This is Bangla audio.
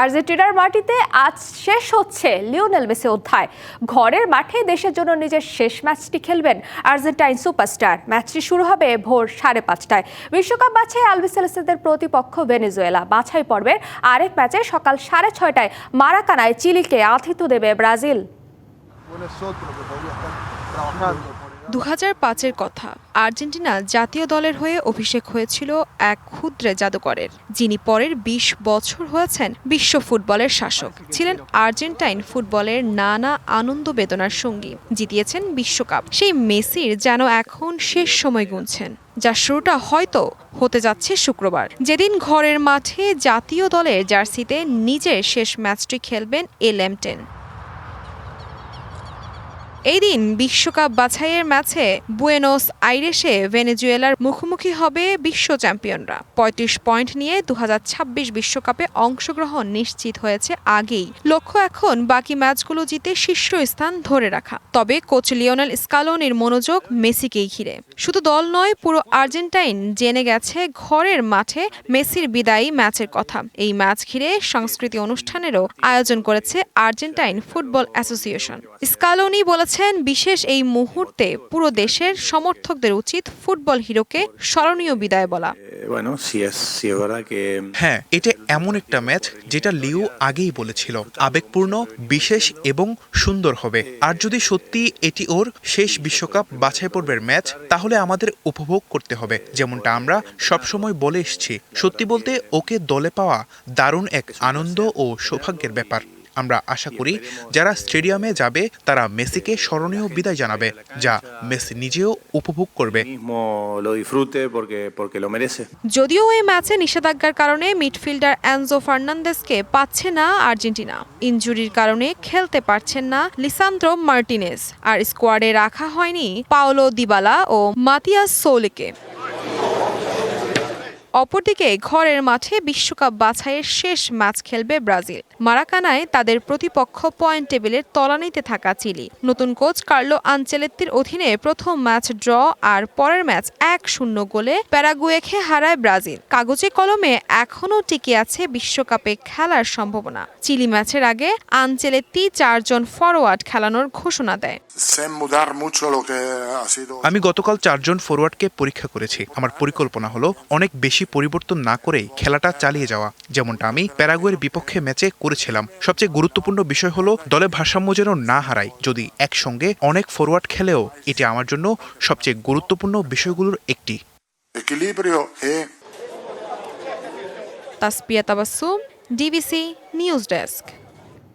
আর্জেন্টিনার মাটিতে আজ শেষ হচ্ছে লিওনেল মেসি অধ্যায় ঘরের মাঠে দেশের জন্য নিজের শেষ ম্যাচটি খেলবেন আর্জেন্টাইন সুপারস্টার ম্যাচটি শুরু হবে ভোর সাড়ে পাঁচটায় বিশ্বকাপ বাছাই আলবিসেলেসেদের প্রতিপক্ষ ভেনেজুয়েলা বাছাই পর্বের আরেক ম্যাচে সকাল সাড়ে ছয়টায় মারাকানায় চিলিকে আতিথ্য দেবে ব্রাজিল দু পাঁচের কথা। আর্জেন্টিনা জাতীয় দলের হয়ে অভিষেক হয়েছিল এক ক্ষুদ্রে জাদুকরের, যিনি পরের ২০ বছর হয়েছেন বিশ্ব ফুটবলের শাসক। ছিলেন আর্জেন্টাইন ফুটবলের নানা আনন্দ বেদনার সঙ্গী, জিতিয়েছেন বিশ্বকাপ। সেই মেসির যেন এখন শেষ সময় গুনছেন, যার শুরুটা হয়তো হতে যাচ্ছে শুক্রবার। যেদিন ঘরের মাঠে জাতীয় দলের জার্সিতে নিজের শেষ ম্যাচটি খেলবেন এ ল্যাম্পটেন এই দিন বিশ্বকাপ বাছাইয়ের ম্যাচে বুয়েনোস আইরেসে ভেনেজুয়েলার মুখোমুখি হবে বিশ্ব চ্যাম্পিয়নরা। পঁয়ত্রিশ পয়েন্ট নিয়ে দু বিশ্বকাপে অংশগ্রহণ নিশ্চিত হয়েছে আগেই। লক্ষ্য এখন বাকি ম্যাচগুলো জিতে শীর্ষস্থান ধরে রাখা। তবে কোচ লিওনেল স্কালোনির মনোযোগ মেসিকেই ঘিরে। শুধু দল নয়, পুরো আর্জেন্টাইন জেনে গেছে ঘরের মাঠে মেসির বিদায়ী ম্যাচের কথা। এই ম্যাচ ঘিরে সংস্কৃতি অনুষ্ঠানেরও আয়োজন করেছে আর্জেন্টাইন ফুটবল অ্যাসোসিয়েশন। স্কালোনি বলেছেন বিশেষ এই মুহূর্তে পুরো দেশের সমর্থকদের উচিত ফুটবল হিরোকে স্মরণীয় বিদায় বলা। হ্যাঁ এটা এমন একটা ম্যাচ যেটা লিও আগেই বলেছিল আবেগপূর্ণ বিশেষ এবং সুন্দর হবে। আর যদি সত্যি এটি ওর শেষ বিশ্বকাপ বাছাই পর্বের ম্যাচ তাহলে আমাদের উপভোগ করতে হবে যেমনটা আমরা সবসময় বলে এসেছি। সত্যি বলতে ওকে দলে পাওয়া দারুণ এক আনন্দ ও সৌভাগ্যের ব্যাপার। আমরা আশা করি যারা স্টেডিয়ামে যাবে তারা মেসিকে স্মরণীয় বিদায় জানাবে যা মেসি নিজেও উপভোগ করবে. যদিও এই ম্যাচে নিষেধাজ্ঞার কারণে মিডফিল্ডার অ্যানজো ফার্নান্দেসকে পাচ্ছে না আর্জেন্টিনা। ইনজুরির কারণে খেলতে পারছেন না লিসান্দ্রো মার্টিনেস আর স্কোয়াডে রাখা হয়নি পাওলো দিবালা ও মাতিয়াস সোলিকে অপরদিকে ঘরের মাঠে বিশ্বকাপ বাছাইয়ের শেষ ম্যাচ খেলবে ব্রাজিল। মারাকানায় তাদের প্রতিপক্ষ পয়েন্ট টেবিলের তলানিতে থাকা চিলি। নতুন কোচ কার্লো আনচেলেত্তির অধীনে প্রথম ম্যাচ ড্র আর পরের ম্যাচ এক শূন্য গোলে প্যারাগুয়েকে হারায় ব্রাজিল। কাগজে কলমে এখনও টিকে আছে বিশ্বকাপে খেলার সম্ভাবনা। চিলি ম্যাচের আগে আনচেলেত্তি চারজন ফরওয়ার্ড খেলানোর ঘোষণা দেয়. আমি গতকাল চারজন ফরওয়ার্ডকে পরীক্ষা করেছি। আমার পরিকল্পনা হলো অনেক বেশি পরিবর্তন না করে খেলাটা চালিয়ে যাওয়া। যেমনটা আমি প্যারাগুয়ের বিপক্ষে ম্যাচে করেছিলাম। সবচেয়ে গুরুত্বপূর্ণ বিষয় হলো দলে ভারসাম্য যেন না হারায় যদি একসঙ্গে অনেক ফরওয়ার্ড খেলেও এটি আমার জন্য সবচেয়ে গুরুত্বপূর্ণ বিষয়গুলোর একটি। Equilibrio e Taspia Tabassum DBC news desk.